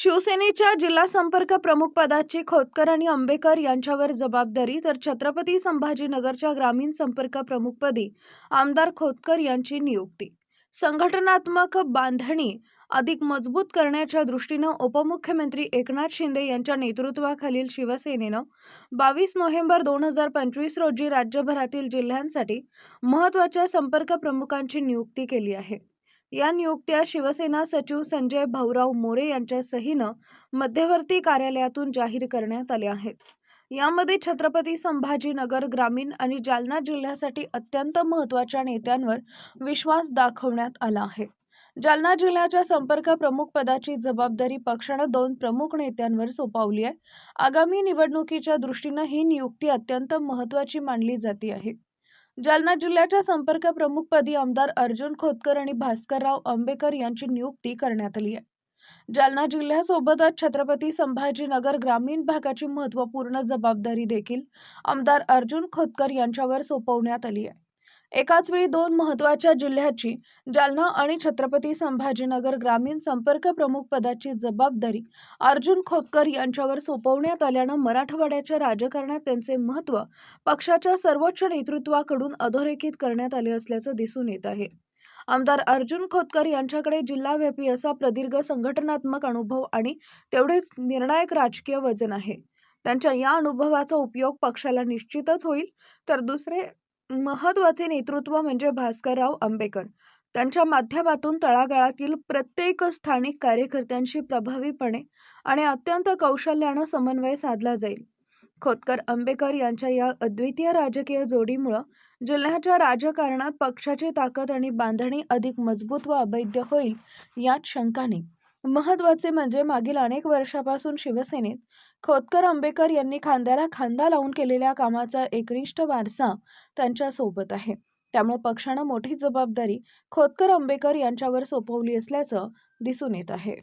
शिवसेनेच्या जिल्हा संपर्क प्रमुख पदाची खोतकर आणि आंबेकर यांच्यावर जबाबदारी तर छत्रपती संभाजीनगरच्या ग्रामीण संपर्क प्रमुखपदी आमदार खोतकर यांची नियुक्ती. संघटनात्मक बांधणी अधिक मजबूत करण्याच्या दृष्टीनं उपमुख्यमंत्री एकनाथ शिंदे यांच्या नेतृत्वाखालील शिवसेनेनं बावीस नोव्हेंबर दोन हजार पंचवीस रोजी राज्यभरातील जिल्ह्यांसाठी महत्त्वाच्या संपर्क प्रमुखांची नियुक्ती केली आहे. या नियुक्त्या शिवसेना सचिव संजय भाऊराव मोरे यांच्या सहीनं मध्यवर्ती कार्यालयातून जाहीर करण्यात आल्या आहेत. यामध्ये छत्रपती संभाजीनगर ग्रामीण आणि जालना जिल्ह्यासाठी अत्यंत महत्त्वाच्या नेत्यांवर विश्वास दाखवण्यात आला आहे. जालना जिल्ह्याच्या संपर्क प्रमुख पदाची जबाबदारी पक्षानं दोन प्रमुख नेत्यांवर सोपवली आहे. आगामी निवडणुकीच्या दृष्टीनं ही नियुक्ती अत्यंत महत्त्वाची मानली जाते आहे. जालना जिल्ह्याच्या संपर्क प्रमुखपदी आमदार अर्जुन खोतकर आणि भास्करराव आंबेकर यांची नियुक्ती करण्यात आली आहे. जालना जिल्ह्यासोबतच छत्रपती संभाजीनगर ग्रामीण भागाची महत्त्वपूर्ण जबाबदारी देखील आमदार अर्जुन खोतकर यांच्यावर सोपवण्यात आली आहे. एकाच वेळी दोन महत्त्वाच्या जिल्ह्याची जालना आणि छत्रपती संभाजीनगर ग्रामीण संपर्क प्रमुख पदाची जबाबदारी अर्जुन खोतकर यांच्यावर सोपवण्यात आल्यानं मराठवाड्याच्या राजकारणात त्यांचे महत्त्व पक्षाच्या सर्वोच्च नेतृत्वाकडून अधोरेखित करण्यात आले असल्याचं दिसून येत आहे. आमदार अर्जुन खोतकर यांच्याकडे जिल्हाव्यापी असा प्रदीर्घ संघटनात्मक अनुभव आणि तेवढेच निर्णायक राजकीय वजन आहे. त्यांच्या या अनुभवाचा उपयोग पक्षाला निश्चितच होईल तर दुसरे महत्त्वाचे नेतृत्व म्हणजे भास्करराव आंबेकर. त्यांच्या माध्यमातून तळागाळातील प्रत्येक स्थानिक कार्यकर्त्यांशी प्रभावीपणे आणि अत्यंत कौशल्यानं समन्वय साधला जाईल. खोतकर आंबेकर यांच्या या अद्वितीय राजकीय जोडीमुळं जिल्ह्याच्या राजकारणात पक्षाची ताकद आणि बांधणी अधिक मजबूत व अवैध होईल यात शंका नाही. महत्त्वाचे म्हणजे मागील अनेक वर्षापासून शिवसेनेत खोतकर आंबेकर यांनी खांद्याला खांदा लावून केलेल्या कामाचा एकनिष्ठ वारसा त्यांच्यासोबत आहे. त्यामुळे पक्षानं मोठी जबाबदारी खोतकर आंबेकर यांच्यावर सोपवली असल्याचं दिसून येत आहे.